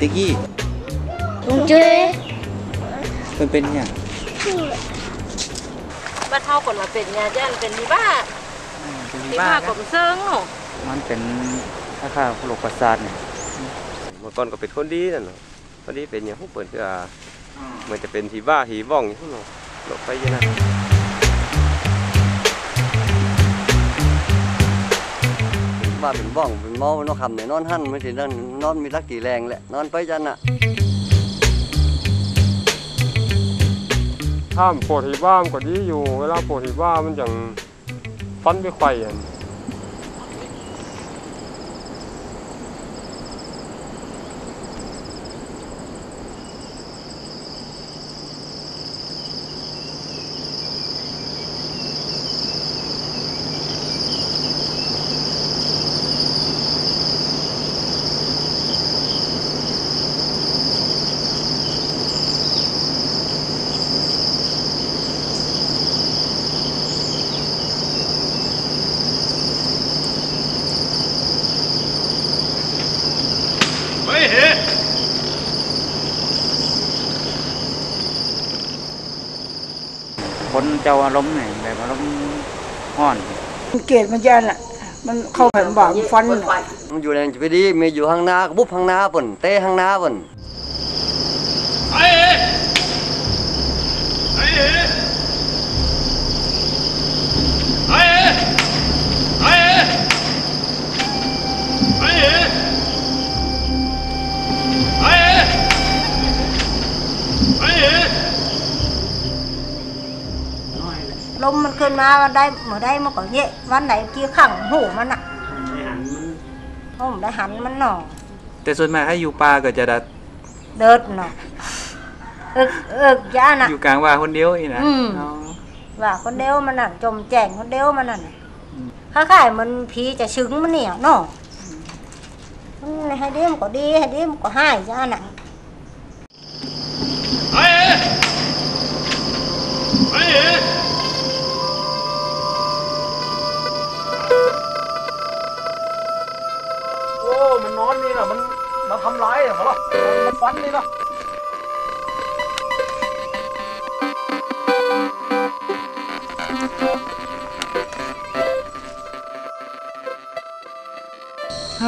ติกี้ลุงจุ้ยเพิ่นเป็นหยังบ้านเฮาก่อนมาเป็นยาจ้านเป็นมีบ้าเป็นมีบ้าบ้านะกบเซิงเนาะมันเป็นค่าค่าโรคประสาทเนี่ยเมื่อก่อนก็เป็นคนดีนั่นเนาะคนดีเป็นอย่างพวกเปิดคือเหมือนจะเป็นทีบ้าทีบ้องอย่างพวกเนาะหลบไปยังนั้น ว่าเป็นบ้องเป็นเมาเนาะคำเนี่ยนอนหั่นไม่ใช่นั่นนอนมีรักกี่แรงแหละนอนไปจันน่ะถ้ามปวดหีบ้ามก็ดีอยู่ เวลาปวดหีบ้ามันอย่างฟันไปไข่อะ ค นเจ้าอารมณ์เนี่ยแบบอารมณ์ห้อนมันเกลียดมันยันอะ มันเข้าแผ่นบ่ามันฟันน่ะมันอยู่ในจะไปดีมีอยู่ข้างหน้าก็บุบข้างหน้าปุ่นเตะข้างหน้าปุ่น มมันขึ้นมาวันได้เมื่อได้มันก็เยะวันไหนกี้ขังหูมันอะโอ้มได้หันมันหน่อแต่ส่วนมากถ้าอยู่ป่าก็จะได้เดิดหน่ออึกอึกย่าน่ะอยู่กลางว่าคนเดียวนี่นะอืมอ๋อว่าคนเดียวมันน่ะจมแจ้งคนเดียวมันน่ะค้าขายๆมันผีจะชึงมันเนี่ยเนาะมันให้ดีมันก็ดีให้ดีมันก็ให้ย่าน่ะ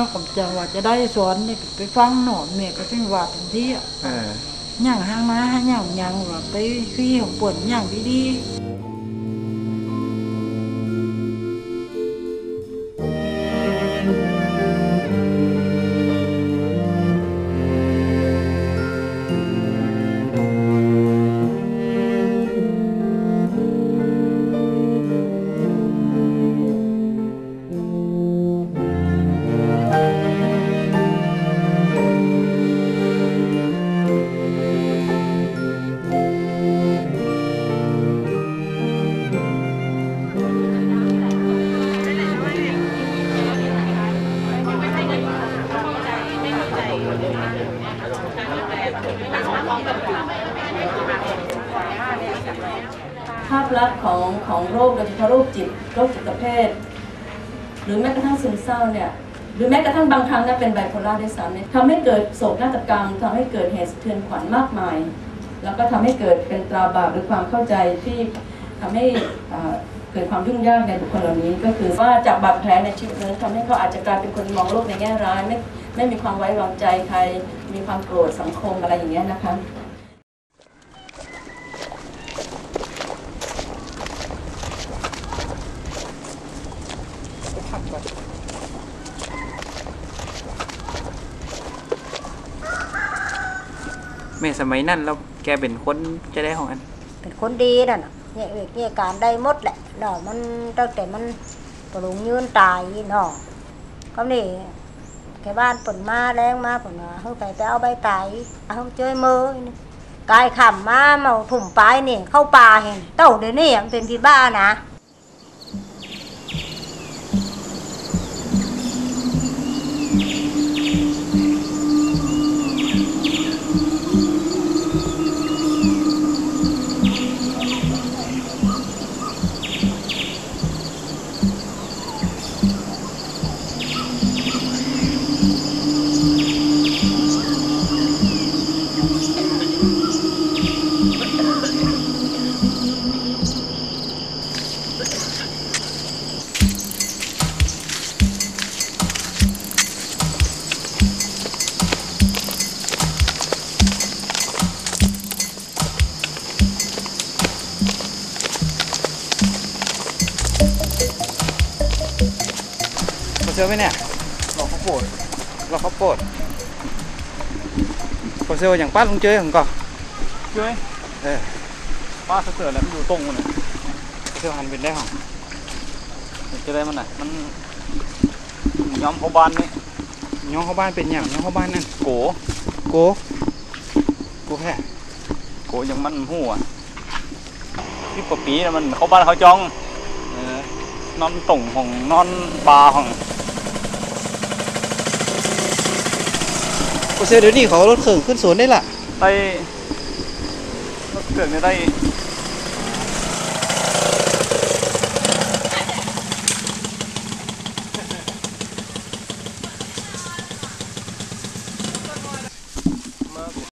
าผมจะว่าจะได้สอนนี่ก็ไปฟังหนอนเมียก็จึงว่าทันทีอะเออย่างห้างมาย่างย่างว่าไปขี้ของปวดย่างดีๆ ภาพลักษณ์ของของโรคโดยเฉพาะโรคจิตโรคจิตเภท หรือแม้กระทั่งซึมเศร้าเนี่ยหรือแม้กระทั่งบางครั้งนี่ยเป็นไบโพล่าด้วยซ้ำเนี่ยทำให้เกิดโศกนาฏกรรมทำให้เกิดเหตุสะเทือนขวัญมากมาย แล้วก็ทำให้เกิดเป็นตราบาปหรือความเข้าใจที่ทำให้เกิดความยุ่งยากในบุคคลเหล่านี้ ก็คือว่าจากบาดแผลในชีวิตนั้นทำให้เขาอาจจะกลายเป็นคนมองโลกในแง่ร้ายไม่ไม่มีความไว้วางใจใคร มีความโกรธสังคมอะไรอย่างเงี้ยนะคะแม่สมัยนั้นเราแกเป็นคนจะได้ของอัน เป็นคนดีนั่นน่ะเนี่ยเอกเนี่ยการได้หมดแหละเนาะมันตั้งแต่มันปรุงยืนตายเนาะก็นี่ แกบ้านฝนมาแรงมาเปิ่นว่าเฮ้ยไปไปเอาใบไตเอาเจอมือกายขำมาเมาถุ่มปลายนี่เข้าป่าเห็นเต่าเดี๋ยวนี้ยังเป็นที่บ้านะ ชื่อไหมเนี่ยหลอกข้าวโพดหลอกข้าวโพดเขาเชื่ออย่างป้าลุงเจอผมก็เจ้ยเออป้าเสือแล้วมันอยู่ตรงมันน่ะเขาเชื่อหันเป็นได้หรอมันจะได้มันน่ะมันย้อมเขาบ้านนี่น้องเข้าบ้านเป็นอย่างน้องเข้าบ้านนั่นโกโกโกแพ้โกยังมันหัวที่ปปีนะมันเขาบ้านเขาจ้องเออนอนต่งของนอนปลาของ เขาเชื่อ เดี๋ยวนี้เขารถเขิงขึ้นสวนได้ละ ได้รถเกิดเนี่ยได้